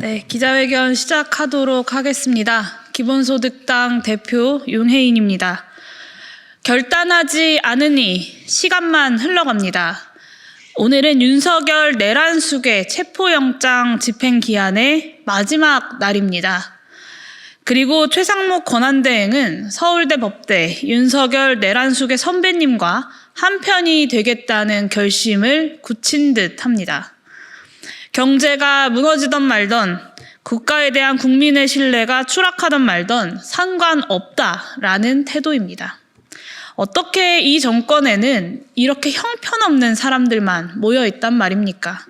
네, 기자회견 시작하도록 하겠습니다. 기본소득당 대표 윤혜인입니다. 결단하지 않으니 시간만 흘러갑니다. 오늘은 윤석열 내란숙의 체포영장 집행 기한의 마지막 날입니다. 그리고 최상목 권한대행은 서울대 법대 윤석열 내란숙의 선배님과 한편이 되겠다는 결심을 굳힌 듯 합니다. 경제가 무너지던 말던 국가에 대한 국민의 신뢰가 추락하던 말던 상관없다라는 태도입니다. 어떻게 이 정권에는 이렇게 형편없는 사람들만 모여 있단 말입니까?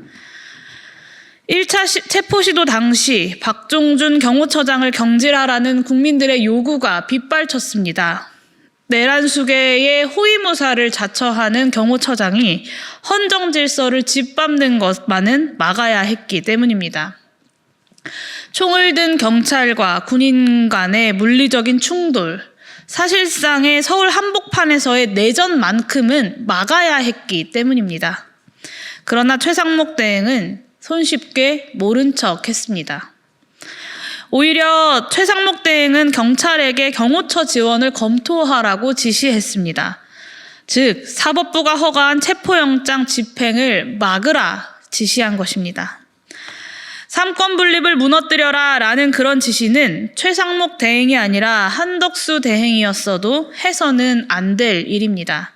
1차 시, 체포 시도 당시 박종준 경호처장을 경질하라는 국민들의 요구가 빗발쳤습니다. 내란수계의 호위무사를 자처하는 경호처장이 헌정 질서를 짓밟는 것만은 막아야 했기 때문입니다. 총을 든 경찰과 군인 간의 물리적인 충돌, 사실상의 서울 한복판에서의 내전만큼은 막아야 했기 때문입니다. 그러나 최상목 대행은 손쉽게 모른 척 했습니다. 오히려 최상목 대행은 경찰에게 경호처 지원을 검토하라고 지시했습니다. 즉, 사법부가 허가한 체포영장 집행을 막으라 지시한 것입니다. 삼권 분립을 무너뜨려라 라는 그런 지시는 최상목 대행이 아니라 한덕수 대행이었어도 해서는 안 될 일입니다.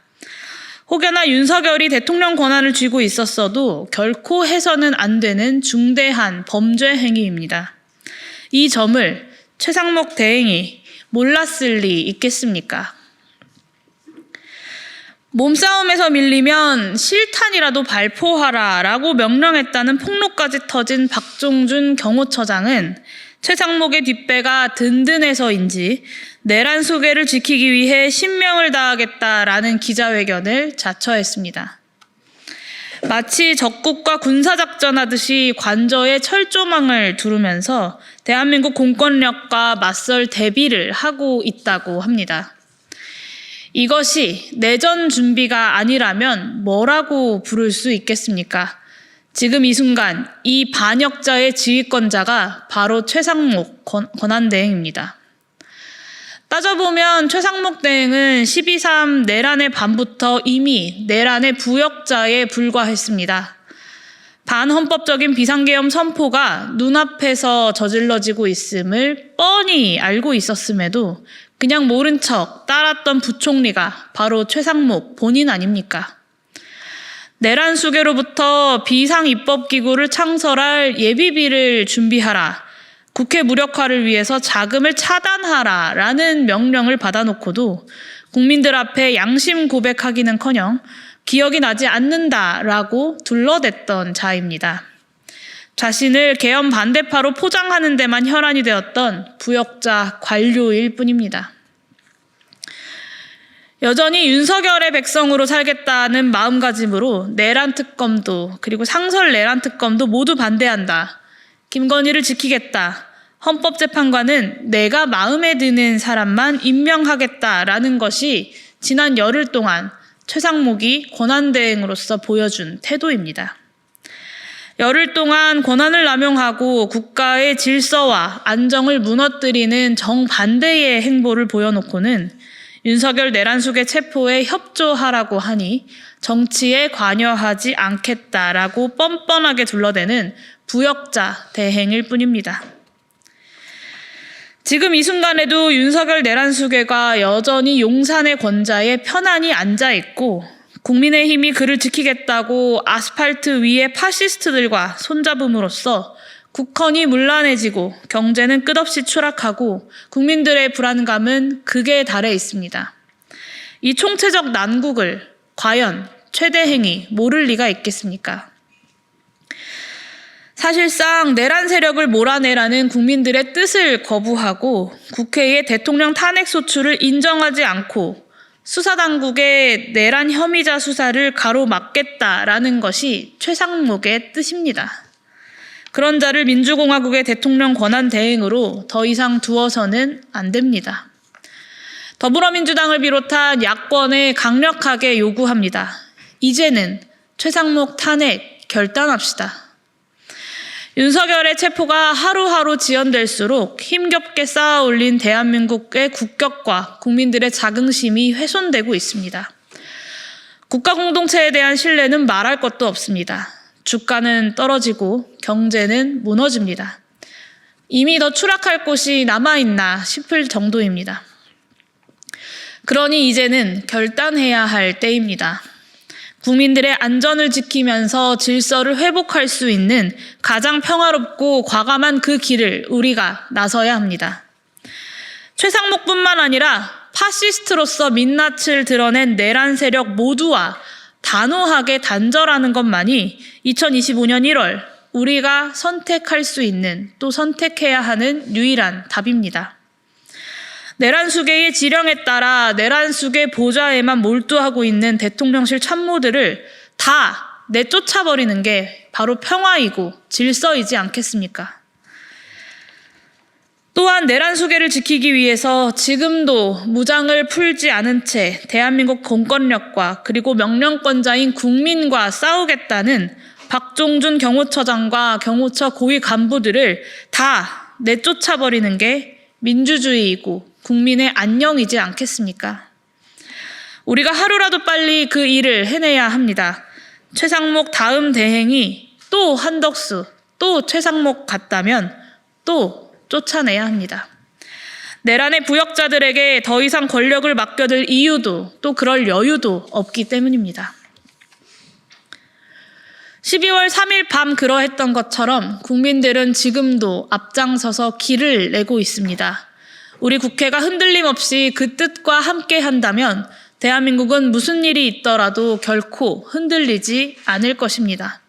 혹여나 윤석열이 대통령 권한을 쥐고 있었어도 결코 해서는 안 되는 중대한 범죄 행위입니다. 이 점을 최상목 대행이 몰랐을 리 있겠습니까? 몸싸움에서 밀리면 실탄이라도 발포하라 라고 명령했다는 폭로까지 터진 박종준 경호처장은 최상목의 뒷배가 든든해서인지 내란 소개를 지키기 위해 신명을 다하겠다라는 기자회견을 자처했습니다. 마치 적국과 군사작전 하듯이 관저에 철조망을 두르면서 대한민국 공권력과 맞설 대비를 하고 있다고 합니다. 이것이 내전 준비가 아니라면 뭐라고 부를 수 있겠습니까? 지금 이 순간 이 반역자의 지휘권자가 바로 최상목 권한대행입니다. 따져보면 최상목 대행은 12.3 내란의 밤부터 이미 내란의 부역자에 불과했습니다. 반헌법적인 비상계엄 선포가 눈앞에서 저질러지고 있음을 뻔히 알고 있었음에도 그냥 모른 척 따랐던 부총리가 바로 최상목 본인 아닙니까? 내란 수계로부터 비상 입법 기구를 창설할 예비비를 준비하라. 국회 무력화를 위해서 자금을 차단하라라는 명령을 받아놓고도 국민들 앞에 양심 고백하기는커녕 기억이 나지 않는다라고 둘러댔던 자입니다. 자신을 개헌 반대파로 포장하는 데만 혈안이 되었던 부역자 관료일 뿐입니다. 여전히 윤석열의 백성으로 살겠다는 마음가짐으로 내란 특검도 그리고 상설 내란 특검도 모두 반대한다. 김건희를 지키겠다. 헌법재판관은 내가 마음에 드는 사람만 임명하겠다라는 것이 지난 열흘 동안 최상목이 권한대행으로서 보여준 태도입니다. 열흘 동안 권한을 남용하고 국가의 질서와 안정을 무너뜨리는 정반대의 행보를 보여놓고는 윤석열 내란숙의 체포에 협조하라고 하니 정치에 관여하지 않겠다라고 뻔뻔하게 둘러대는 부역자 대행일 뿐입니다. 지금 이 순간에도 윤석열 내란수계가 여전히 용산의 권좌에 편안히 앉아 있고 국민의힘이 그를 지키겠다고 아스팔트 위에 파시스트들과 손잡음으로써 국헌이 문란해지고 경제는 끝없이 추락하고 국민들의 불안감은 극에 달해 있습니다. 이 총체적 난국을 과연 최대행이 모를 리가 있겠습니까? 사실상 내란 세력을 몰아내라는 국민들의 뜻을 거부하고 국회의 대통령 탄핵 소추를 인정하지 않고 수사당국의 내란 혐의자 수사를 가로막겠다라는 것이 최상목의 뜻입니다. 그런 자를 민주공화국의 대통령 권한 대행으로 더 이상 두어서는 안 됩니다. 더불어민주당을 비롯한 야권에 강력하게 요구합니다. 이제는 최상목 탄핵 결단합시다. 윤석열의 체포가 하루하루 지연될수록 힘겹게 쌓아 올린 대한민국의 국격과 국민들의 자긍심이 훼손되고 있습니다. 국가 공동체에 대한 신뢰는 말할 것도 없습니다. 주가는 떨어지고 경제는 무너집니다. 이미 더 추락할 곳이 남아있나 싶을 정도입니다. 그러니 이제는 결단해야 할 때입니다. 국민들의 안전을 지키면서 질서를 회복할 수 있는 가장 평화롭고 과감한 그 길을 우리가 나서야 합니다. 최상목뿐만 아니라 파시스트로서 민낯을 드러낸 내란 세력 모두와 단호하게 단절하는 것만이 2025년 1월 우리가 선택할 수 있는 또 선택해야 하는 유일한 답입니다. 내란 수계의 지령에 따라 내란 수계 보좌에만 몰두하고 있는 대통령실 참모들을 다 내쫓아버리는 게 바로 평화이고 질서이지 않겠습니까? 또한 내란 수계를 지키기 위해서 지금도 무장을 풀지 않은 채 대한민국 공권력과 그리고 명령권자인 국민과 싸우겠다는 박종준 경호처장과 경호처 고위 간부들을 다 내쫓아버리는 게 민주주의이고 국민의 안녕이지 않겠습니까? 우리가 하루라도 빨리 그 일을 해내야 합니다. 최상목 다음 대행이 또 한덕수, 또 최상목 같다면 또 쫓아내야 합니다. 내란의 부역자들에게 더 이상 권력을 맡겨둘 이유도 또 그럴 여유도 없기 때문입니다. 12월 3일 밤 그러했던 것처럼 국민들은 지금도 앞장서서 길을 내고 있습니다. 우리 국회가 흔들림 없이 그 뜻과 함께 한다면 대한민국은 무슨 일이 있더라도 결코 흔들리지 않을 것입니다.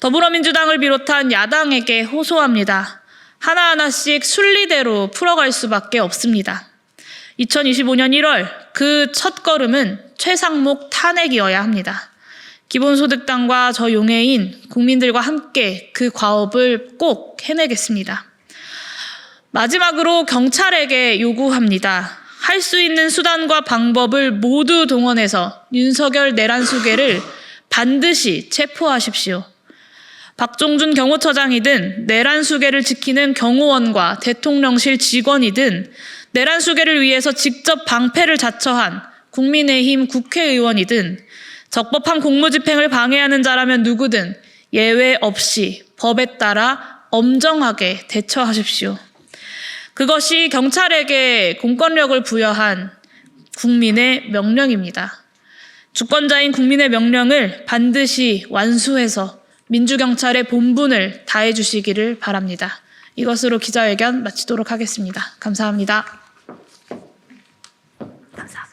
더불어민주당을 비롯한 야당에게 호소합니다. 하나하나씩 순리대로 풀어갈 수밖에 없습니다. 2025년 1월 그 첫 걸음은 최상목 탄핵이어야 합니다. 기본소득당과 저 용해인 국민들과 함께 그 과업을 꼭 해내겠습니다. 마지막으로 경찰에게 요구합니다. 할 수 있는 수단과 방법을 모두 동원해서 윤석열 내란 수계를 반드시 체포하십시오. 박종준 경호처장이든 내란 수계를 지키는 경호원과 대통령실 직원이든 내란 수계를 위해서 직접 방패를 자처한 국민의힘 국회의원이든 적법한 공무집행을 방해하는 자라면 누구든 예외 없이 법에 따라 엄정하게 대처하십시오. 그것이 경찰에게 공권력을 부여한 국민의 명령입니다. 주권자인 국민의 명령을 반드시 완수해서 민주경찰의 본분을 다해 주시기를 바랍니다. 이것으로 기자회견 마치도록 하겠습니다. 감사합니다. 감사합니다.